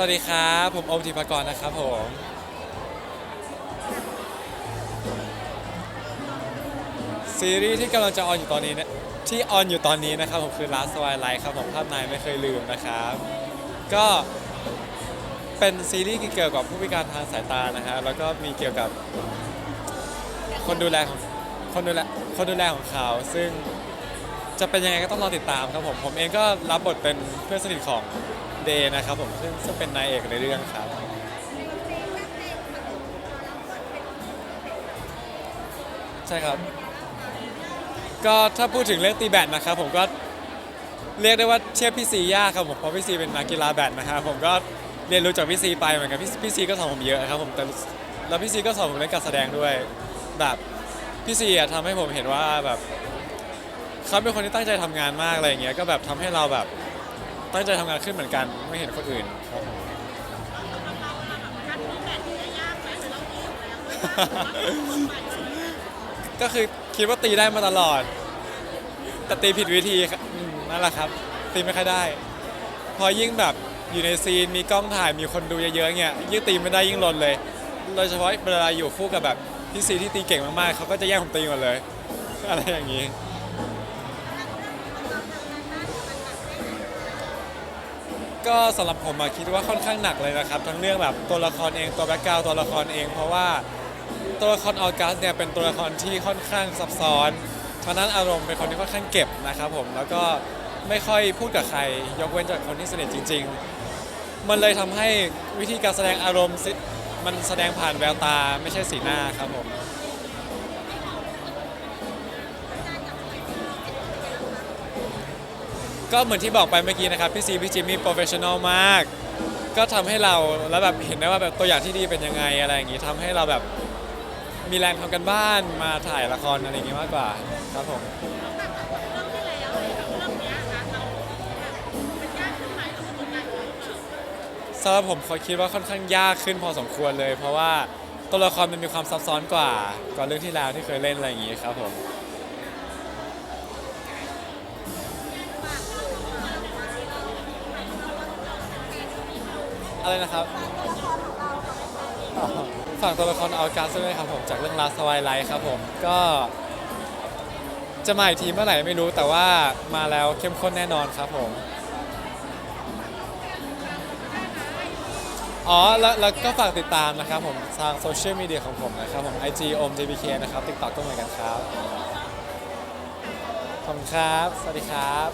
สวัสดีครับ ผมอมธิปกรณ์นะครับผม ซีรีส์ที่กำลังจะออนอยู่ตอนนี้เนี่ยที่ออนอยู่ตอนนี้นะครับผมคือ Last Twilight ครับผมภาพนายไม่เคยลืมนะครับ ก็เป็นซีรีส์เกี่ยวกับผู้พิการทางสายตานะฮะแล้วก็มีเกี่ยวกับคนดูแลของคนดูแลคนดูแลของเขา ซึ่งจะเป็นยังไงก็ต้องรอติดตามครับผม ผมเองก็รับบทเป็นเพื่อนสนิทของ เดย์นะครับผมซึ่งซึ่งเป็นนายเอกในเรื่องครับ ใช่ครับ ก็ถ้าพูดถึงเรื่องตีแบดนะครับผมก็เรียกได้ว่าเทียบพี่ซียากครับผมเพราะพี่ซีเป็นนักกีฬาแบดนะครับผมก็เรียนรู้จากพี่ซีไปเหมือนกันพี่พี่ซีก็สอนผมเยอะครับผมแต่แล้วพี่ซีก็สอนผมเรื่องการแสดงด้วย แบบพี่ซีอะทำให้ผมเห็นว่าแบบเขาเป็นคนที่ตั้งใจทำงานมากอะไรอย่างเงี้ยก็แบบทำให้เราแบบ ตั้งใจทำงานขึ้นเหมือนกันไม่เห็นคนอื่นครับผม ก็คือคิดว่าตีได้มาตลอด แต่ตีผิดวิธีครับอืมนั่นแหละครับ ตีไม่ค่อยได้ พอยิ่งแบบอยู่ในซีนมีกล้องถ่ายมีคนดูเยอะๆเงี้ยยิ่งตีไม่ได้ยิ่งลนเลย โดยเฉพาะเวลาอยู่คู่กับแบบพี่ซีที่ตีเก่งมากๆเขาก็จะแย่งผมตีหมดเลย อะไรอย่างนี้ ก็สำหรับผมอะคิดว่าค่อนข้างหนักเลยนะครับ ทั้งเรื่องแบบตัวละครเองตัวแบ็กกราวตัวละครเอง เพราะว่าตัวละครออกัสเนี่ยเป็นตัวละครที่ค่อนข้างซับซ้อนเพราะนั้นอารมณ์เป็นคนที่ค่อนข้างเก็บนะครับผมแล้วก็ไม่ค่อยพูดกับใคร ยกเว้นจากคนที่สนิทจริง ๆ มันเลยทำให้วิธีการแสดงอารมณ์สิมันแสดงผ่านแววตาไม่ใช่สีหน้าครับผม ก็เหมือนที่บอกไปเมื่อกี้นะครับ พี่ซีพี่จิมมี่โปรเฟชชั่นอลมาก ก็ทำให้เราแล้วแบบเห็นได้ว่าแบบตัวอย่างที่ดีเป็นยังไงอะไรอย่างงี้ทำให้เราแบบมีแรงทำกันบ้านมาถ่ายละครอะไรอย่างงี้มากกว่าครับผม สำหรับผมเขาคิดว่าค่อนข้างยากขึ้นพอสมควรเลย เพราะว่าตัวละครมันมีความซับซ้อนกว่า กว่าเรื่องที่แล้วที่เคยเล่นอะไรอย่างงี้ครับผม อะไรนะครับฝากตัวละครเออกัสด้วยครับผมจากเรื่อง Last Twilight ครับผมก็ จะมาอีกทีเมื่อไหร่ไม่รู้แต่ว่ามาแล้วเข้มข้นแน่นอนครับผม อ๋อแล้วแล้วก็ฝากติดตามนะครับผมทางโซเชียลมีเดียของผมนะครับผม IG โอม JBK นะครับ TikTok ก็เหมือนกันครับขอบคุณครับ สวัสดีครับ